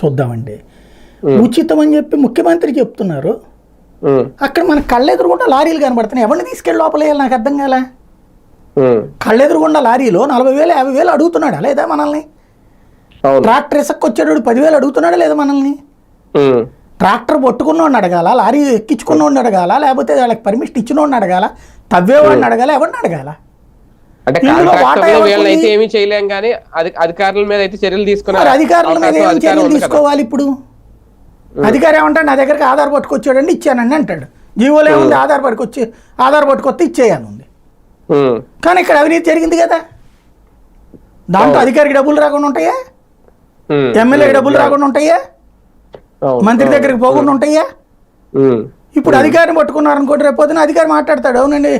చూద్దామండి. ఉచితం అని చెప్పి ముఖ్యమంత్రి చెప్తున్నారు. అక్కడ మన కళ్ళెదురుగుండా లారీలు కనబడుతున్నాయి. ఎవరిని తీసుకెళ్ళి లోపలేయాలి నాకు అర్థం కాలే. కళ్ళెదురుగుండా లారీలో నలభై వేలు యాభై వేలు అడుగుతున్నాడా లేదా మనల్ని? ట్రాక్టర్ ఇసక్కొచ్చేటోడు పదివేలు అడుగుతున్నాడా లేదా మనల్ని? ట్రాక్టర్ పట్టుకున్నోడిని అడగాల? లారీ ఎక్కించుకున్నోడిని అడగాల? లేకపోతే వాళ్ళకి పర్మిషన్ ఇచ్చినోడిని అడగాల? తవ్వేవాడిని అడగాల? ఎవరిని అడగాల? అంటే? ఏమీ చేయలేం కానీ అధి- అధికారుల మీద అయితే చర్యలు అధికారుల మీద ఏం చర్యలు. తీసుకోవాలి ఇప్పుడు? అధికారి ఏమంటాడు? నా దగ్గరికి ఆధార్ పట్టుకొచ్చాడండి ఇచ్చానండి అంటాడు. జీవోలో ఏముంది? ఆధార్ పట్టుకొచ్చి ఆధార్ పట్టుకొస్తే ఇచ్చేయాలి ఉంది కానీ ఇక్కడ అవినీతి జరిగింది కదా. దాంట్లో అధికారికి డబ్బులు రాకుండా ఉంటాయా? ఎమ్మెల్యేకి డబ్బులు రాకుండా ఉంటాయా? మంత్రి. దగ్గరికి పోకుండా ఉంటాయా? ఇప్పుడు అధికారిని పట్టుకున్నారు అనుకోండి రేపు పొద్దున అధికారి మాట్లాడతాడు అవునండి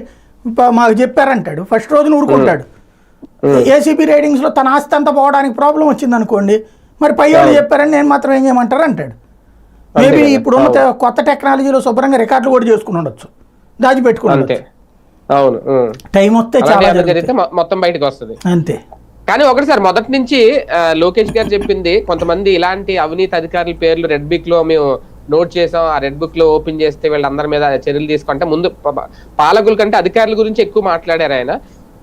మాకు చెప్పారంటాడు. ఫస్ట్ రోజున ఊరుకుంటాడు. ఏసీబీ రేటింగ్స్లో తన ఆస్తి అంతా పోవడానికి ప్రాబ్లం వచ్చింది అనుకోండి మరి పై వాళ్ళు చెప్పారని నేను మాత్రం ఏం చేయమంటారు అంటాడు. మేబీ. ఇప్పుడు కొత్త టెక్నాలజీలో శుభ్రంగా రికార్డులు కూడా చేసుకుని ఉండొచ్చు. దాచిపెట్టుకుని అవును. టైం వస్తే చాలా. జరిగితే మొత్తం బయటకు వస్తుంది. అంతే. కానీ ఒకటి సార్ మొదటి నుంచి లోకేష్ గారు చెప్పింది కొంతమంది ఇలాంటి అవినీతి అధికారుల పేర్లు రెడ్ బుక్లో మేము నోట్ చేసాం ఆ రెడ్ బుక్లో ఓపెన్ చేస్తే వీళ్ళందరి మీద చర్యలు తీసుకుంటే ముందు ప- పాలకుల కంటే అధికారుల గురించి ఎక్కువ మాట్లాడారు ఆయన.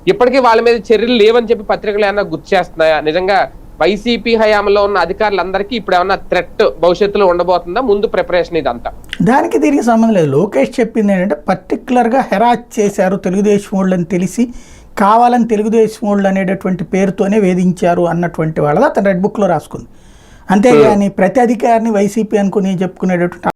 ఇప్పటికీ వాళ్ళ మీద చర్యలు లేవని చెప్పి పత్రికలు ఏమైనా గుర్తు చేస్తున్నాయా? నిజంగా వైసీపీ హయాంలో ఉన్న అధికారులందరికీ ఇప్పుడు ఏమన్నా థ్రెట్ భవిష్యత్తులో ఉండబోతుందా? ముందు ప్రిపరేషన్ ఇదంతా. దానికి దీనికి సంబంధం లేదు. లోకేష్ చెప్పింది ఏంటంటే పర్టికులర్గా హెరాస్ చేశారు తెలుగుదేశం వాళ్ళని తెలిసి కావాలని తెలుగుదేశం వాళ్ళు అనేటటువంటి పేరుతోనే వేధించారు అన్నటువంటి వాళ్ళది అతను రెడ్ బుక్లో రాసుకుంది. అంతేగాని ప్రతి అధికారిని వైసీపీ అనుకుని చెప్పుకునేటటువంటి